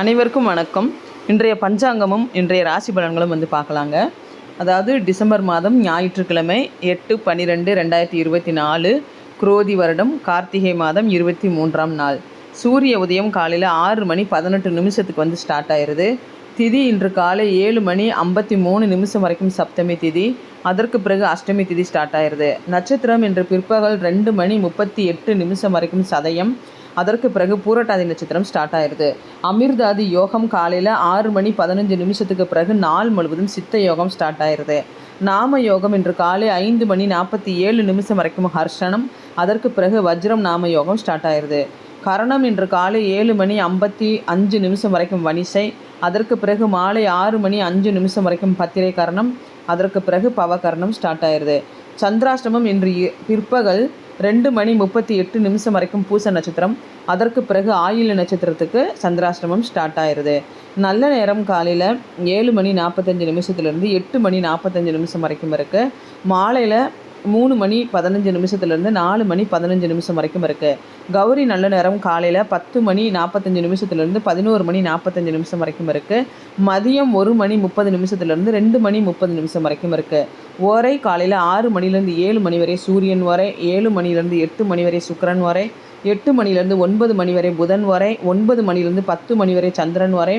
அனைவருக்கும் வணக்கம். இன்றைய பஞ்சாங்கமும் இன்றைய ராசி பலன்களும் வந்து பார்க்கலாங்க. அதாவது டிசம்பர் மாதம் ஞாயிற்றுக்கிழமை எட்டு பன்னிரெண்டு ரெண்டாயிரத்தி இருபத்தி நாலு குரோதி வருடம் கார்த்திகை மாதம் இருபத்தி மூன்றாம் நாள். சூரிய உதயம் காலையில் ஆறு மணி பதினெட்டு நிமிஷத்துக்கு வந்து ஸ்டார்ட் ஆயிடுது திதி இன்று காலை ஏழு மணி ஐம்பத்தி மூணு நிமிஷம் வரைக்கும் சப்தமி திதி. அதற்கு பிறகு அஷ்டமி திதி ஸ்டார்ட் ஆயிடுது நட்சத்திரம் இன்று பிற்பகல் ரெண்டு மணி முப்பத்தி எட்டு நிமிஷம் வரைக்கும் சதயம். அதற்கு பிறகு பூரட்டாதி நட்சத்திரம் ஸ்டார்ட் ஆயிடுது அமிர்தாதி யோகம் காலையில் ஆறு மணி பதினஞ்சு நிமிஷத்துக்கு பிறகு நாள் முழுவதும் சித்த யோகம் ஸ்டார்ட் ஆயிடுது நாம யோகம் இன்று காலை ஐந்து மணி நாற்பத்தி ஏழு நிமிஷம் வரைக்கும் ஹர்ஷனம் அதற்கு பிறகு வஜ்ரம் நாம யோகம் ஸ்டார்ட் ஆயிடுது கரணம் இன்று காலை ஏழு மணி ஐம்பத்தி அஞ்சு நிமிஷம் வரைக்கும் வனிசை அதற்கு பிறகு மாலை ஆறு மணி அஞ்சு நிமிஷம் வரைக்கும் பத்திரை கரணம் அதற்கு பிறகு பவகரணம் ஸ்டார்ட் ஆயிடுது சந்திராஷ்டமம் இன்று இ- பிற்பகல் ரெண்டு மணி முப்பத்தி எட்டு நிமிஷம் வரைக்கும் பூச நட்சத்திரம். அதற்கு பிறகு ஆயில நட்சத்திரத்துக்கு சந்திராஷ்டமம் ஸ்டார்ட் ஆயிடுது நல்ல நேரம் காலையில் ஏழு மணி நாற்பத்தஞ்சு நிமிஷத்துலேருந்து எட்டு மணி நாற்பத்தஞ்சு நிமிஷம் வரைக்கும் இருக்குது மாலையில் மூணு மணி பதினஞ்சு நிமிஷத்துலேருந்து நாலு மணி பதினஞ்சு நிமிஷம் வரைக்கும் இருக்குது கௌரி நல்ல நேரம் காலையில் பத்து மணி நாற்பத்தஞ்சு நிமிஷத்துலேருந்து பதினோரு மணி நாற்பத்தஞ்சு நிமிஷம் வரைக்கும் இருக்குது மதியம் ஒரு மணி முப்பது நிமிஷத்துலேருந்து ரெண்டு மணி முப்பது நிமிஷம் வரைக்கும் இருக்குது ஓரை காலையில் ஆறு மணிலேருந்து ஏழு மணி வரை சூரியன் வரை ஏழு மணிலேருந்து எட்டு மணி வரை சுக்கரன் வரை எட்டு மணிலேருந்து ஒன்பது மணி வரை புதன் வரை ஒன்பது மணிலேருந்து பத்து மணி வரை சந்திரன் வரை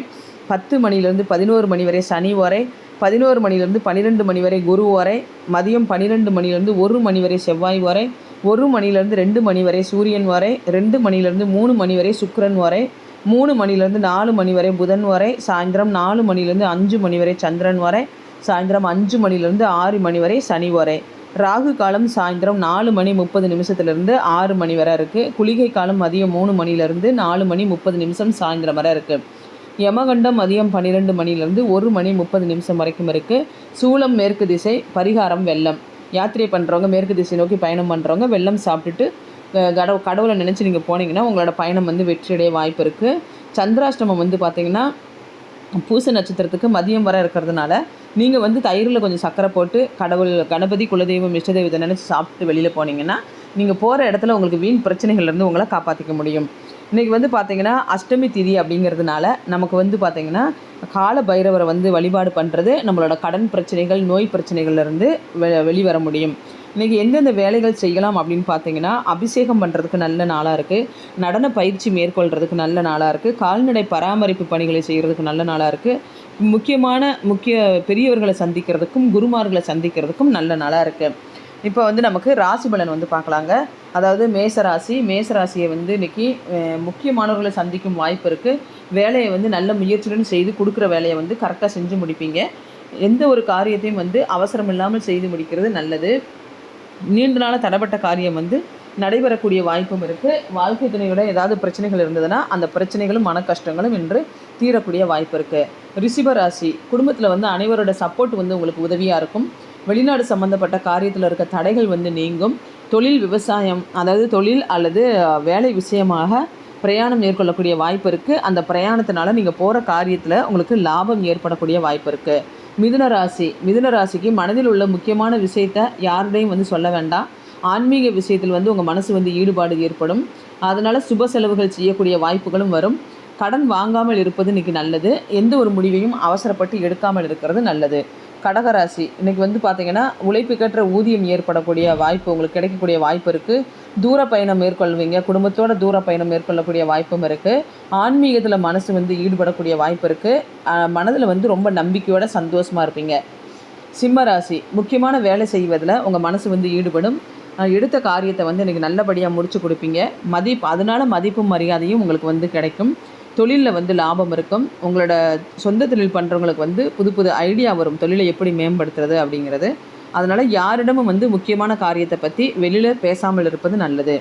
பத்து மணிலேருந்து பதினோரு மணி வரை சனி வரை பதினோரு மணிலேருந்து பன்னிரெண்டு மணி வரை குரு வரை மதியம் பன்னிரெண்டு மணிலேருந்து ஒரு மணி வரை செவ்வாய் வரை ஒரு மணிலேருந்து ரெண்டு மணி வரை சூரியன் வரை ரெண்டு மணிலேருந்து மூணு மணி வரை சுக்கரன் வரை மூணு மணிலேருந்து நாலு மணி வரை புதன் வரை சாயந்தரம் நாலு மணிலேருந்து அஞ்சு மணி வரை சந்திரன் வரை சாயந்தரம் அஞ்சு மணிலேருந்து ஆறு மணி வரை சனி வரை ராகு காலம் சாயந்தரம் நாலு மணி முப்பது நிமிஷத்துலேருந்து ஆறு மணி வரை இருக்குது குளிகை காலம் மதியம் மூணு மணிலேருந்து நாலு மணி முப்பது நிமிஷம் சாயந்தரம் வரை இருக்குது யமகண்டம் மதியம் பன்னிரெண்டு மணிலேருந்து ஒரு மணி முப்பது நிமிஷம் வரைக்கும் இருக்குது சூலம் மேற்கு திசை பரிகாரம் வெள்ளம். யாத்திரை பண்ணுறவங்க மேற்கு திசை நோக்கி பயணம் பண்ணுறவங்க வெள்ளம் சாப்பிட்டுட்டு கடவு கடவுளை நினச்சி நீங்கள் போனீங்கன்னா உங்களோட பயணம் வந்து வெற்றியடைய வாய்ப்பு இருக்குது சந்திராஷ்டமம் வந்து பார்த்தீங்கன்னா பூச நட்சத்திரத்துக்கு மதியம் வர இருக்கிறதுனால நீங்கள் வந்து தயிரில் கொஞ்சம் சக்கரை போட்டு கடவுள் கணபதி குலதெய்வம் இஷ்டதெய்வத்தை நினச்சி சாப்பிட்டு வெளியில் போனீங்கன்னா நீங்கள் போகிற இடத்துல உங்களுக்கு வீண் பிரச்சனைகள்லேருந்து உங்களை காப்பாற்றிக்க முடியும். இன்றைக்கி வந்து பார்த்திங்கன்னா அஷ்டமி திதி அப்படிங்கிறதுனால நமக்கு வந்து பார்த்திங்கன்னா கால பைரவரை வந்து வழிபாடு பண்ணுறது நம்மளோட கடன் பிரச்சனைகள் நோய் பிரச்சனைகள்லேருந்து வெ வெளிவர முடியும். இன்றைக்கி எந்தெந்த வேலைகள் செய்யலாம் அப்படின்னு பார்த்தீங்கன்னா அபிஷேகம் பண்ணுறதுக்கு நல்ல நாளாக இருக்குது நடன பயிற்சி மேற்கொள்கிறதுக்கு நல்ல நாளாக இருக்குது கால்நடை பராமரிப்பு பணிகளை செய்கிறதுக்கு நல்ல நாளாக இருக்குது முக்கியமான முக்கிய பெரியவர்களை சந்திக்கிறதுக்கும் குருமார்களை சந்திக்கிறதுக்கும் நல்ல நாளாக இருக்குது இப்போ வந்து நமக்கு ராசி பலன் வந்து பார்க்கலாங்க. அதாவது மேசராசி மேசராசியை வந்து இன்னைக்கு முக்கியமானவர்களை சந்திக்கும் வாய்ப்பு இருக்குது வேலையை வந்து நல்ல முயற்சியுடன் செய்து கொடுக்குற வேலையை வந்து கரெக்டாக செஞ்சு முடிப்பீங்க. எந்த ஒரு காரியத்தையும் வந்து அவசரம் இல்லாமல் செய்து முடிக்கிறது நல்லது. நீண்ட நாளாக தடைப்பட்ட காரியம் வந்து நடைபெறக்கூடிய வாய்ப்பும் இருக்குது வாழ்க்கை துணையோட ஏதாவது பிரச்சனைகள் இருந்ததுன்னா அந்த பிரச்சனைகளும் மன கஷ்டங்களும் இன்று தீரக்கூடிய வாய்ப்பு இருக்குது ரிஷிபராசி குடும்பத்தில் வந்து அனைவரோட சப்போர்ட் வந்து உங்களுக்கு உதவியாக இருக்கும். வெளிநாடு சம்மந்தப்பட்ட காரியத்தில் இருக்க தடைகள் வந்து நீங்கும். தொழில் விவசாயம் அதாவது தொழில் அல்லது வேலை விஷயமாக பிரயாணம் மேற்கொள்ளக்கூடிய வாய்ப்பு இருக்குது அந்த பிரயாணத்தினால நீங்கள் போகிற காரியத்தில் உங்களுக்கு லாபம் ஏற்படக்கூடிய வாய்ப்பு இருக்குது மிதுன ராசி மிதுன ராசிக்கு மனதில் உள்ள முக்கியமான விஷயத்தை யாருடையும் வந்து சொல்ல வேண்டாம். ஆன்மீக விஷயத்தில் வந்து உங்கள் மனசு வந்து ஈடுபாடு ஏற்படும். அதனால் சுப செலவுகள் செய்யக்கூடிய வாய்ப்புகளும் வரும். கடன் வாங்காமல் இருப்பது இன்னைக்கு நல்லது. எந்த ஒரு முடிவையும் அவசரப்பட்டு எடுக்காமல் இருக்கிறது நல்லது. கடகராசி இன்றைக்கி வந்து பார்த்தீங்கன்னா உழைப்புக்கேற்ற ஊதியம் ஏற்படக்கூடிய வாய்ப்பு உங்களுக்கு கிடைக்கக்கூடிய வாய்ப்பு இருக்குது தூர பயணம் மேற்கொள்வீங்க. குடும்பத்தோட தூர பயணம் மேற்கொள்ளக்கூடிய வாய்ப்பும் இருக்குது ஆன்மீகத்தில் மனசு வந்து ஈடுபடக்கூடிய வாய்ப்பு இருக்குது மனதில் வந்து ரொம்ப நம்பிக்கையோட சந்தோஷமாக இருப்பீங்க. சிம்ம ராசி முக்கியமான வேலை செய்வதில் உங்கள் மனசு வந்து ஈடுபடும். எடுத்த காரியத்தை வந்து எனக்கு நல்லபடியாக முடிச்சு கொடுப்பீங்க. மதிப்பு அதனால் மதிப்பும் மரியாதையும் உங்களுக்கு வந்து கிடைக்கும். தொழிலில் வந்து லாபம் இருக்கும். உங்களோட சொந்த தொழில் பண்ணுறவங்களுக்கு வந்து புது புது ஐடியா வரும். தொழிலை எப்படி மேம்படுத்துறது அப்படிங்கிறது. அதனால் யாரிடமும் வந்து முக்கியமான காரியத்தை பற்றி வெளியில் பேசாமல் இருப்பது நல்லது.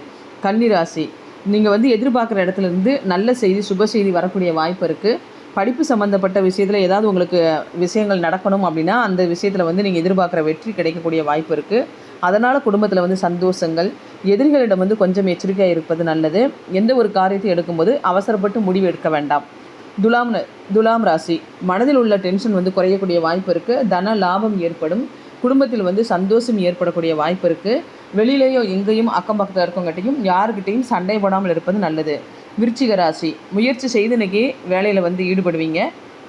கன்னிராசி நீங்கள் வந்து எதிர்பார்க்குற இடத்துல இருந்து நல்ல செய்தி சுப செய்தி வரக்கூடிய வாய்ப்பு இருக்குது படிப்பு சம்மந்தப்பட்ட விஷயத்தில் ஏதாவது உங்களுக்கு விஷயங்கள் நடக்கணும் அப்படின்னா அந்த விஷயத்தில் வந்து நீங்கள் எதிர்பார்க்குற வெற்றி கிடைக்கக்கூடிய வாய்ப்பு இருக்குது அதனால் குடும்பத்தில் வந்து சந்தோஷங்கள் எதிரிகளிடம் வந்து கொஞ்சம் எச்சரிக்கையாக இருப்பது நல்லது. எந்த ஒரு காரியத்தை எடுக்கும்போது அவசரப்பட்டு முடிவு எடுக்க வேண்டாம். துலாம் துலாம் ராசி மனதில் உள்ள டென்ஷன் வந்து குறையக்கூடிய வாய்ப்பு இருக்குது தன லாபம் ஏற்படும். குடும்பத்தில் வந்து சந்தோஷம் ஏற்படக்கூடிய வாய்ப்பு இருக்குது வெளியிலேயோ எங்கேயும் அக்கம் பக்கத்தில் இருக்கவங்ககிட்டையும் யாருக்கிட்டையும் சண்டை போடாமல் இருப்பது நல்லது. விருச்சிக ராசி முயற்சி செய்து வேலையில் வந்து ஈடுபடுவீங்க.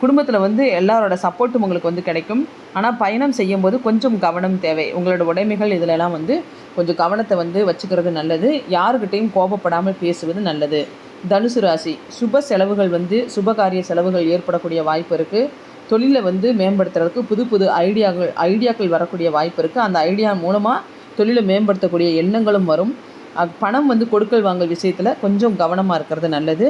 குடும்பத்தில் வந்து எல்லாரோட சப்போர்ட்டும் உங்களுக்கு வந்து கிடைக்கும். ஆனால் பயணம் செய்யும்போது கொஞ்சம் கவனம் தேவை. உங்களோட உடைமைகள் இதிலெல்லாம் வந்து கொஞ்சம் கவனத்தை வந்து வச்சுக்கிறது நல்லது. யாருக்கிட்டையும் கோபப்படாமல் பேசுவது நல்லது. தனுசு ராசி சுப செலவுகள் வந்து சுபகாரிய செலவுகள் ஏற்படக்கூடிய வாய்ப்பு இருக்குது தொழிலை வந்து மேம்படுத்துறதுக்கு புது புது ஐடியாக்கள் ஐடியாக்கள் வரக்கூடிய வாய்ப்பு இருக்குது அந்த ஐடியா மூலமாக தொழிலை மேம்படுத்தக்கூடிய எண்ணங்களும் வரும். பணம் வந்து கொடுக்கல் வாங்கல் விஷயத்தில் கொஞ்சம் கவனமாக இருக்கிறது நல்லது.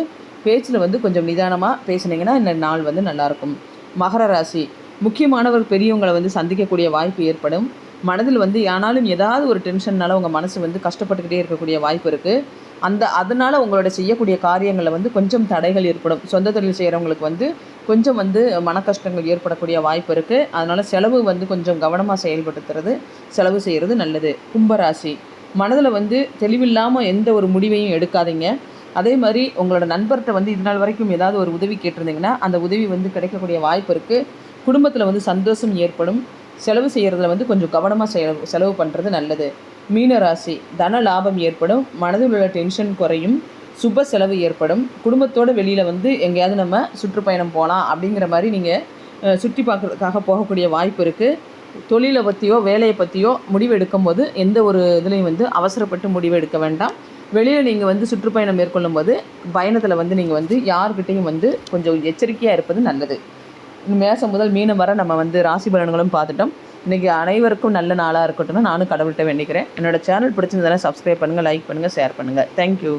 பேச்சில் வந்து கொஞ்சம் நிதானமாக பேசுனீங்கன்னா இந்த நாள் வந்து நல்லாயிருக்கும். மகர ராசி. முக்கியமானவர் பெரியவங்களை வந்து சந்திக்கக்கூடிய வாய்ப்பு ஏற்படும். மனதில் வந்து ஆனாலும் ஏதாவது ஒரு டென்ஷன்னால உங்கள் மனசு வந்து கஷ்டப்பட்டுக்கிட்டே இருக்கக்கூடிய வாய்ப்பு இருக்குது அந்த அதனால் உங்களோட செய்யக்கூடிய காரியங்களில் வந்து கொஞ்சம் தடைகள் ஏற்படும். சொந்த தொழில் செய்கிறவங்களுக்கு வந்து கொஞ்சம் வந்து மன கஷ்டங்கள் ஏற்படக்கூடிய வாய்ப்பு இருக்குது அதனால் செலவு வந்து கொஞ்சம் கவனமாக செயல்படுத்துறது செலவு செய்கிறது நல்லது. கும்பராசி. மனதில் வந்து தெளிவில்லாமல் எந்த ஒரு முடிவையும் எடுக்காதீங்க. அதே மாதிரி உங்களோட நண்பர்கிட்ட வந்து இது நாள் வரைக்கும் ஏதாவது ஒரு உதவி கேட்டிருந்தீங்கன்னா அந்த உதவி வந்து கிடைக்கக்கூடிய வாய்ப்பு இருக்குது குடும்பத்தில் வந்து சந்தோஷம் ஏற்படும். செலவு செய்கிறதுல வந்து கொஞ்சம் கவனமாக செலவு செலவு பண்ணுறது நல்லது. மீனராசி தன லாபம் ஏற்படும். மனதில் உள்ள டென்ஷன் குறையும். சுப செலவு ஏற்படும். குடும்பத்தோட வெளியில் வந்து எங்கேயாவது நம்ம சுற்றுப்பயணம் போகலாம் அப்படிங்கிற மாதிரி நீங்கள் சுற்றி பார்க்குறதுக்காக போகக்கூடிய வாய்ப்பு இருக்குது தொழிலை பற்றியோ வேலையை பற்றியோ முடிவு எடுக்கும்போது எந்த ஒரு இதுலேயும் வந்து அவசரப்பட்டு முடிவு எடுக்க வேண்டாம். வெளியில் நீங்கள் வந்து சுற்றுப்பயணம் மேற்கொள்ளும் போது பயணத்தில் வந்து நீங்கள் வந்து யார்கிட்டையும் வந்து கொஞ்சம் எச்சரிக்கையாக இருப்பது நல்லது. மேசம் முதல் மீனம் வர நம்ம வந்து ராசி பலன்களும் பார்த்துட்டோம். இன்றைக்கி அனைவருக்கும் நல்ல நாளாக இருக்கட்டும்னு நானும் கடவுள்கிட்ட வேண்டிக்கிறேன். என்னோட சேனல் பிடிச்சிருந்ததெல்லாம் சப்ஸ்கிரைப் பண்ணுங்கள் லைக் பண்ணுங்கள் ஷேர் பண்ணுங்கள் தேங்க்யூ